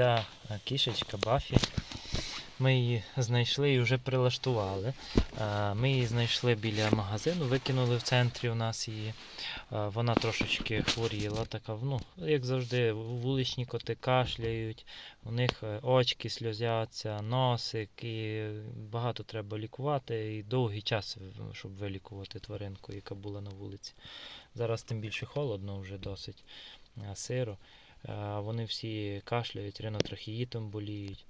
ця е, кішечка Бафі. Ми її знайшли і вже прилаштували. Е, Ми її знайшли біля магазину, викинули в центрі у нас її. Е, Вона трошечки хворіла, така, ну, як завжди, вуличні коти кашляють, у них очки сльозяться, носик, і багато треба лікувати, і довгий час, щоб вилікувати тваринку, яка була на вулиці. Зараз тим більше холодно, вже досить сиро. Е, Вони всі кашляють, ринотрахеїтом боліють.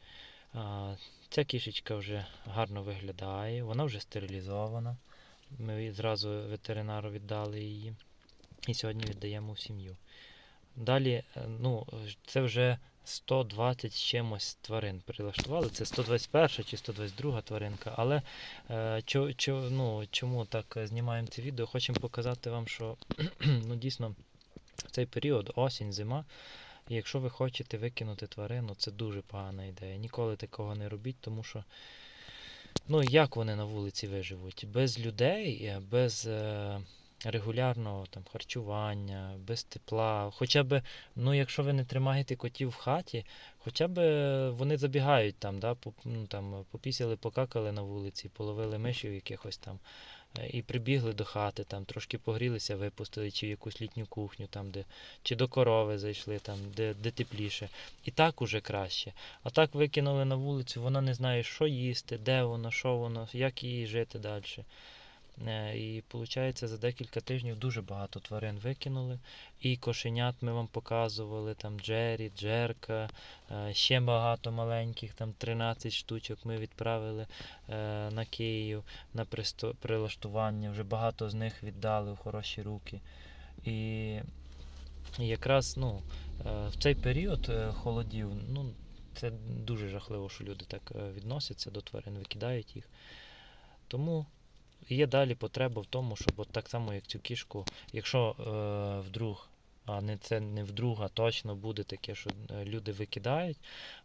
Ця кішечка вже гарно виглядає, вона вже стерилізована. Ми зразу ветеринару віддали її і сьогодні віддаємо в сім'ю. Далі, е, ну, це вже 120 з чимось тварин прилаштували. Це 121 чи 122 тваринка. Але е, чо, чо, ну, чому так е, знімаємо це відео? Хочемо показати вам, що ну, дійсно в цей період, осінь, зима. І якщо ви хочете викинути тварину, це дуже погана ідея. Ніколи такого не робіть, тому що ну як вони на вулиці виживуть? Без людей, е, без е, регулярного там, харчування, без тепла. Хоча б, ну якщо ви не тримаєте котів в хаті, хоча б е, вони забігають там, да, поп- ну, там, попісяли, покакали на вулиці, половили мишів якихось там. Е, І прибігли до хати, там трошки погрілися, випустили, чи в якусь літню кухню, там, де, чи до корови зайшли, там, де, де тепліше. І так уже краще. А так викинули на вулицю, вона не знає, що їсти, де воно, що воно, як їй жити далі. І виходить, за декілька тижнів дуже багато тварин викинули. І кошенят ми вам показували, там Джері, Джерка, е, ще багато маленьких, там 13 штучок ми відправили е, на Київ на прилаштування. Вже багато з них віддали в хороші руки. І якраз ну, е, в цей період е, холодів, ну, це дуже жахливо, що люди так е, відносяться до тварин, викидають їх. Тому є далі потреба в тому, щоб от так само, як цю кішку, якщо е, вдруг, а не це не вдруг, точно буде таке, що е, люди викидають.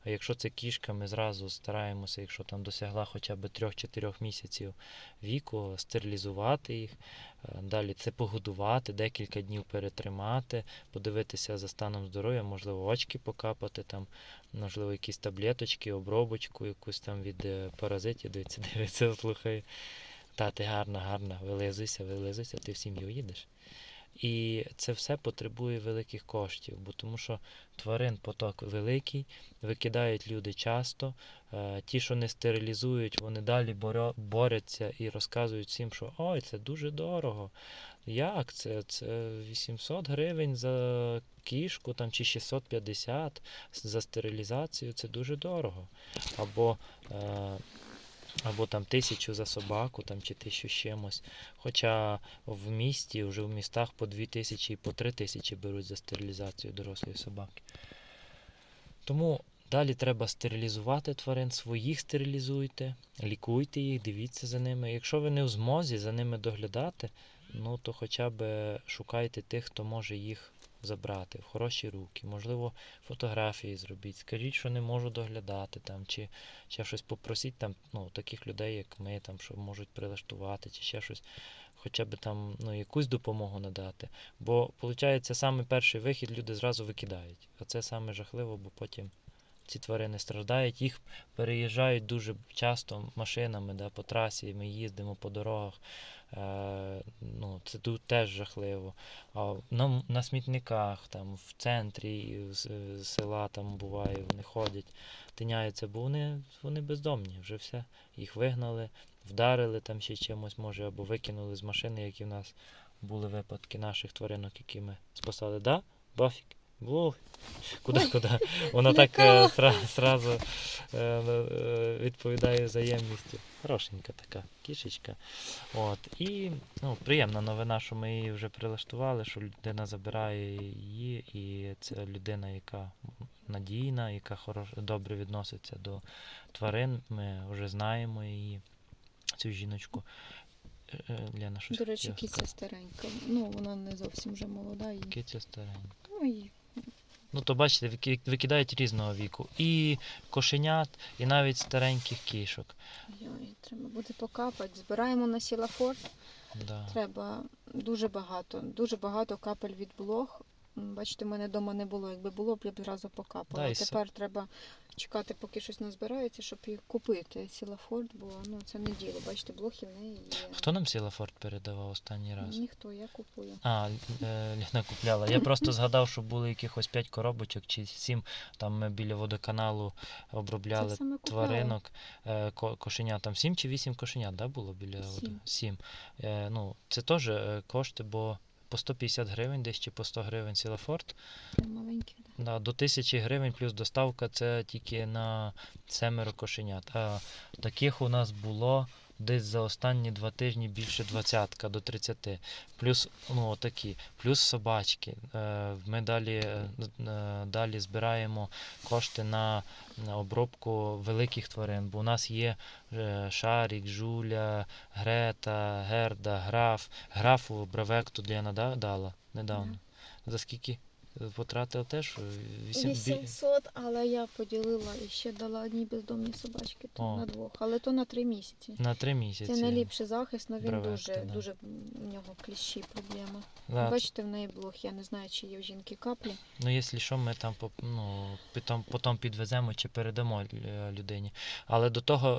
А якщо це кішка, ми зразу стараємося, якщо там досягла хоча б 3-4 місяців віку, стерилізувати їх. Е, Далі це погодувати, декілька днів перетримати, подивитися за станом здоров'я, можливо, очки покапати, там, можливо, якісь таблеточки, обробочку, якусь там від е, паразитів, дивиться, дивиться, слухає. Та ти гарна, гарна, вилизуйся, вилизуйся, ти в сім'ю їдеш. І це все потребує великих коштів, бо тому що тварин поток великий, викидають люди часто. Е, Ті, що не стерилізують, вони далі борються і розказують всім, що ой, це дуже дорого. Як це? Це 800 гривень за кішку там, чи 650 за стерилізацію, це дуже дорого. Або е, або там тисячу за собаку, там, чи тисячу чимось. Хоча в місті, вже в містах по дві тисячі і по три тисячі беруть за стерилізацію дорослої собаки. Тому далі треба стерилізувати тварин, своїх стерилізуйте, лікуйте їх, дивіться за ними. Якщо ви не в змозі за ними доглядати, ну то хоча б шукайте тих, хто може їх забрати в хороші руки. Можливо, фотографії зробіть. Скажіть, що не можу доглядати там, чи ще щось попросіть там, ну, таких людей, як ми, там, що можуть прилаштувати, чи ще щось, хоча б там ну, якусь допомогу надати. Бо, виходить, саме перший вихід люди зразу викидають. А це саме жахливо, бо потім ці тварини страждають, їх переїжджають дуже часто машинами да, по трасі, ми їздимо по дорогах. Е, ну, це тут теж жахливо. А на, на смітниках, там, в центрі з села там буває, вони ходять, тиняються, бо вони, вони бездомні, вже все. Їх вигнали, вдарили там ще чимось, може, або викинули з машини, які в нас були випадки наших тваринок, які ми спасали. Да? Бафік? Було. Куди, куди? Вона так е, е, е, відповідає взаємністю. Хорошенька така кішечка. От. І ну, приємна новина, що ми її вже прилаштували, що людина забирає її, і це людина, яка надійна, яка хорош, добре відноситься до тварин. Ми вже знаємо її, цю жіночку. Лена, щось До речі, кіця старенька. Ну, вона не зовсім вже молода. І... Киця старенька. Ну, і Ну, то бачите, викидають різного віку. І кошенят, і навіть стареньких кішок. ой, треба буде покапати. Збираємо на сілафор. Да. Треба дуже багато. Дуже багато капель від блох. Бачите, в мене вдома не було. Якби було б, я б зразу покапала. Да, тепер треба чекати, поки щось назбирається, щоб їх купити. Сілафорд, бо ну це не діло. Бачите, блохи в неї є. Хто нам Сілафорд передавав останній раз? Ніхто, я купую. А, е, Ліна купляла. Я просто згадав, що були якихось 5 коробочок чи 7. Там ми біля водоканалу обробляли тваринок, е, кошенят. Там 7 чи 8 кошенят, да, було біля води? Сім. 7. Е, ну, це теж кошти, бо по 150 гривень десь чи по 100 гривень. Да. Да, до 1000 гривень плюс доставка це тільки на семеро кошенят. А таких у нас було десь за останні два тижні більше двадцятка до 30. Плюс ну, отакі, плюс собачки. Е, Ми далі, е, е, далі збираємо кошти на, обробку великих тварин, бо у нас є Шарік, Жуля, Грета, Герда, Граф. Графу бревекту Лена да- дала недавно. За скільки потратив теж? Е, вісім- бі- 800, але я поділила і ще дала одній бездомній собачки то О. на двох. Але то на три місяці. На три місяці. Це найліпший захист, але він Бревекти, дуже, да. дуже у нього кліщі проблема. Да, Бачите, в неї блох. Я не знаю, чи є в жінки каплі. Ну, якщо що, ми там ну, потім, потім підвеземо чи передамо людині. Але до того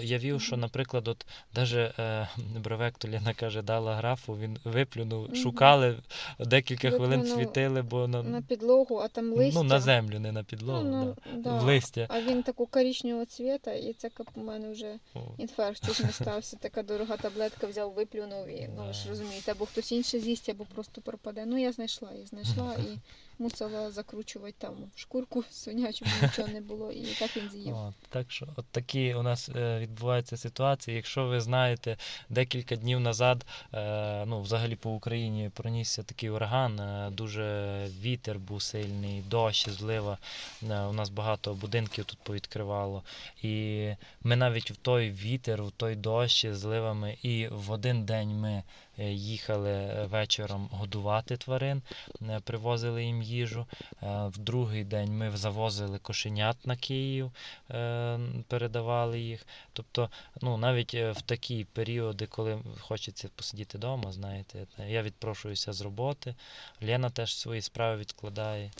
е, я вів, що, наприклад, от даже е, Бровек Ліна каже, дала графу, він виплюнув, шукали, декілька хвилин світили, бо на, На підлогу, а там листя. ну, на землю, не на підлогу, Ну, да. да. в листя. А він такого коричневого цвіта, і це у мене вже інфаркт щось не стався. Така дорога таблетка взяв, виплюнув і ну ж розумієте, або хтось інший з'їсть, або просто пропаде. Ну я знайшла її, знайшла і мусила закручувати там шкурку свинячу, бо нічого не було, і так він з'їв. От, так що от такі у нас е, відбуваються ситуації. Якщо ви знаєте, декілька днів назад, е, ну взагалі по Україні пронісся такий ураган, е, дуже вітер був сильний, дощ, злива. Е, у нас багато будинків тут повідкривало. І ми навіть в той вітер, в той дощ зливами, і в один день ми їхали е, вечором годувати тварин, е, привозили їм їжу. Е, В другий день ми завозили кошенят на Київ, е, передавали їх. Тобто, ну навіть е, в такі періоди, коли хочеться посидіти вдома, знаєте, е, я відпрошуюся з роботи. Лена теж свої справи відкладає.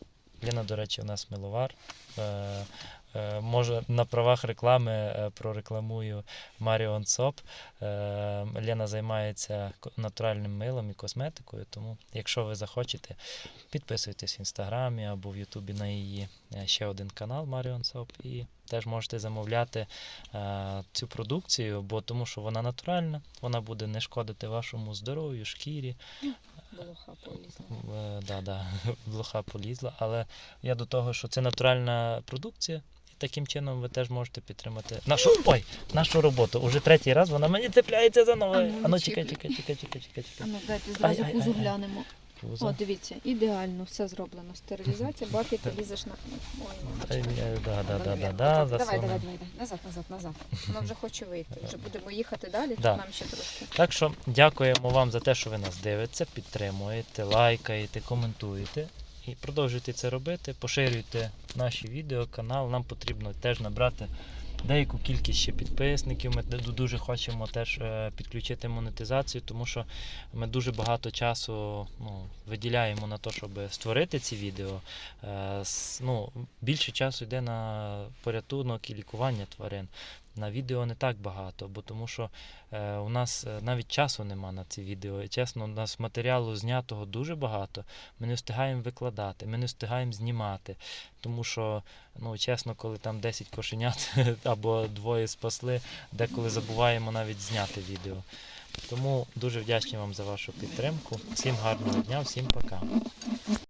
Лена, до речі, у нас миловар. Е, Може, на правах реклами е, прорекламую Маріон Соп. Е, Лена займається натуральним милом і косметикою, тому якщо ви захочете, підписуйтесь в інстаграмі або в Ютубі на її ще один канал Marion Soap і теж можете замовляти цю продукцію, бо тому що вона натуральна, вона буде не шкодити вашому здоров'ю, шкірі. Блоха полізла. Да, да, блоха полізла, але я до того, що це натуральна продукція. Таким чином ви теж можете підтримати нашу ой, нашу роботу. Уже третій раз вона мені цепляється за ноги. А ну, чекай. чекай, чекай, чекай, чекай, чекай, А ну дайте зразу Ай, ай, пузу ай, ай. глянемо. Пузо. О, дивіться, ідеально, все зроблено. Стерилізація, бафі, ти лізеш на. Ой, Ай, мамочка. Да, да, да, да, Давай, да, давай, засунемо. давай, давай, назад, назад, назад. Вона вже хоче вийти. Вже будемо їхати далі, Да. то нам ще трошки. Так що дякуємо вам за те, що ви нас дивитеся, підтримуєте, лайкаєте, коментуєте. І продовжуйте це робити, поширюйте наші відео, канал. Нам потрібно теж набрати деяку кількість ще підписників. Ми дуже хочемо теж е, підключити монетизацію, тому що ми дуже багато часу ну, виділяємо на те, щоб створити ці відео. Е, ну, більше часу йде на порятунок і лікування тварин. На відео не так багато, бо тому що е, у нас е, навіть часу нема на ці відео. І чесно, у нас матеріалу знятого дуже багато. Ми не встигаємо викладати, ми не встигаємо знімати. Тому що, ну чесно, коли там 10 кошенят або двоє спасли, деколи забуваємо навіть зняти відео. Тому дуже вдячні вам за вашу підтримку. Всім гарного дня, всім пока.